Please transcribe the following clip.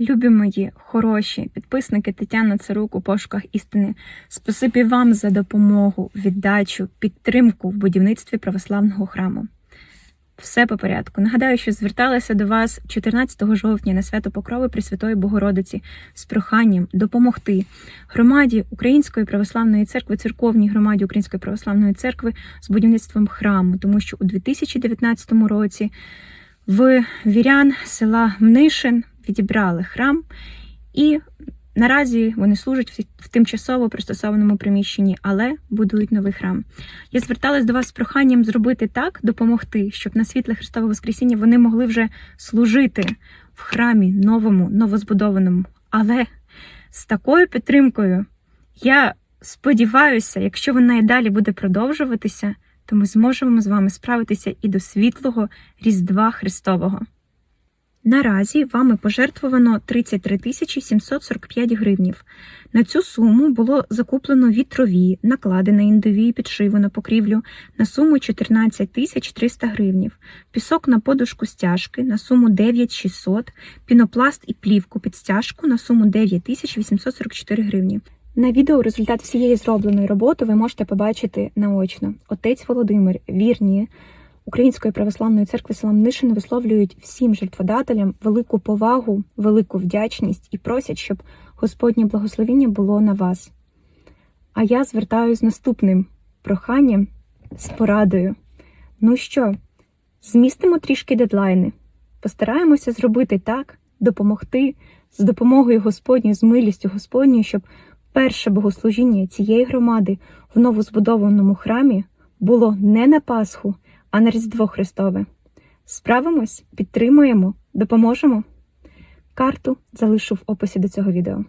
Любі мої хороші підписники Тетяна Царук у пошуках істини. Спасибі вам за допомогу, віддачу, підтримку в будівництві православного храму. Все по порядку. Нагадаю, що зверталася до вас 14 жовтня на свято Покрови Пресвятої Богородиці з проханням допомогти громаді Української православної церкви, церковній громаді Української православної церкви з будівництвом храму, тому що у 2019 році в вірян села Мнишин відібрали храм, і наразі вони служать в- тимчасово пристосованому приміщенні, але будують новий храм. Я зверталась до вас з проханням зробити так, допомогти, щоб на світле Христове Воскресіння вони могли вже служити в храмі новому, новозбудованому. Але з такою підтримкою я сподіваюся, якщо вона і далі буде продовжуватися, то ми зможемо з вами справитися і до світлого Різдва Христового. Наразі вами пожертвовано 33 тисячі 745 гривнів. На цю суму було закуплено вітрові, наклади на індові і підшиву на покрівлю на суму 14 тисяч 300 гривнів, пісок на подушку стяжки на суму 9600, пінопласт і плівку під стяжку на суму 9 тисяч 844 гривні. На відео результат всієї зробленої роботи ви можете побачити наочно. Отець Володимир, вірні Української православної церкви села Мнишин висловлюють всім жертводателям велику повагу, велику вдячність і просять, щоб Господнє благословіння було на вас. А я звертаюсь з наступним проханням з порадою. Ну що, змістимо трішки дедлайни, постараємося зробити так, допомогти з допомогою Господньої, з милістю Господньою, щоб перше богослужіння цієї громади в новозбудованому храмі було не на Пасху, а на Різдво Христове. Справимось, підтримуємо, допоможемо. Карту залишу в описі до цього відео.